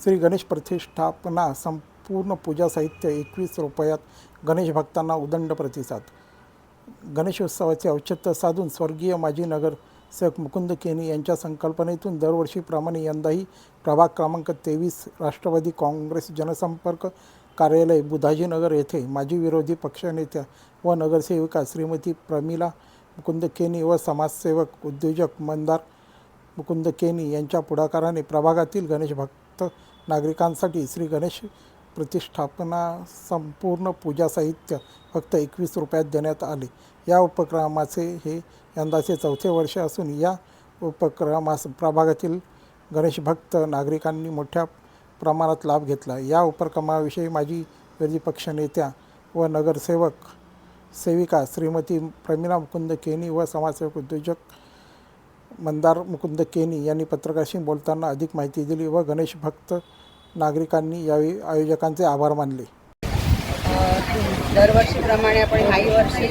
श्री गणेश प्रतिष्ठापना संपूर्ण पूजा साहित्य एकवीस रुपयात गणेश भक्तांना उदंड प्रतिसाद. गणेशोत्सवाचे औचित्य साधून स्वर्गीय माजी नगरसेवक मुकुंद केनी यांच्या संकल्पनेतून दरवर्षीप्रमाणे यंदाही प्रभाग क्रमांक तेवीस राष्ट्रवादी काँग्रेस जनसंपर्क कार्यालय बुधाजीनगर येथे माजी विरोधी पक्षनेत्या व नगरसेविका श्रीमती प्रमिला मुकुंद केनी व समाजसेवक उद्योजक मंदार मुकुंद केनी यांच्या पुढाकाराने प्रभागातील गणेश भक्त नागरिकांसाठी श्री गणेश प्रतिष्ठापना संपूर्ण पूजा साहित्य फक्त एकवीस रुपयात देण्यात आले. या उपक्रमाचे हे यंदाचे चौथे वर्ष असून या उपक्रमास प्रभागातील गणेशभक्त नागरिकांनी मोठ्या प्रमाणात लाभ घेतला. या उपक्रमाविषयी माजी विरोधी पक्षनेत्या व नगरसेवक सेविका श्रीमती प्रमिला मुकुंद केनी व समाजसेवक उद्योजक मंदार मुकुंद केनी यांनी पत्रकाराशी बोलताना अधिक माहिती दिली व गणेश भक्त नागरिकांनी यावेळी आयोजकांचे आभार मानले. दरवर्षीप्रमाणे आपण ह्याही वर्षी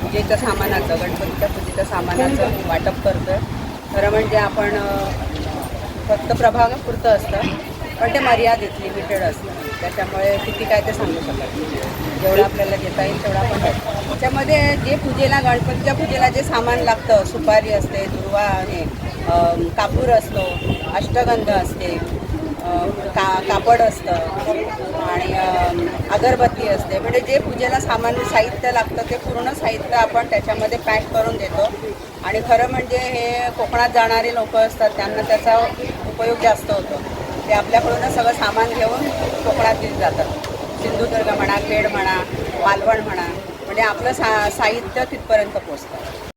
पूजेच्या सामानाचं गणपतीच्या पूजेच्या सामानाचं वाटप करतो आहे खरं म्हणजे आपण फक्त प्रभागापुरतं असतं. पण ते मर्यादित लिमिटेड असतं त्याच्यामुळे किती काय ते सांगू शकत जेवढं आपल्याला देता येईल तेवढं आपण त्याच्यामध्ये जे पूजेला गणपतीच्या पूजेला जे सामान लागतं सुपारी असते दुर्वा आहे कापूर असतो अष्टगंध असते का कापड असतं आणि अगरबत्ती असते. म्हणजे जे पूजेला सामान साहित्य लागतं ते पूर्ण साहित्य आपण त्याच्यामध्ये पॅक करून देतो. आणि खरं म्हणजे हे कोकणात जाणारे लोक असतात त्यांना त्याचा उपयोग जास्त होतो. ते आपल्याकडूनच सगळं सामान घेऊन कोकणात घेऊन जातात. सिंधुदुर्ग म्हणा खेड म्हणा मालवण म्हणा म्हणजे आपलं सा साहित्य तिथपर्यंत पोचतं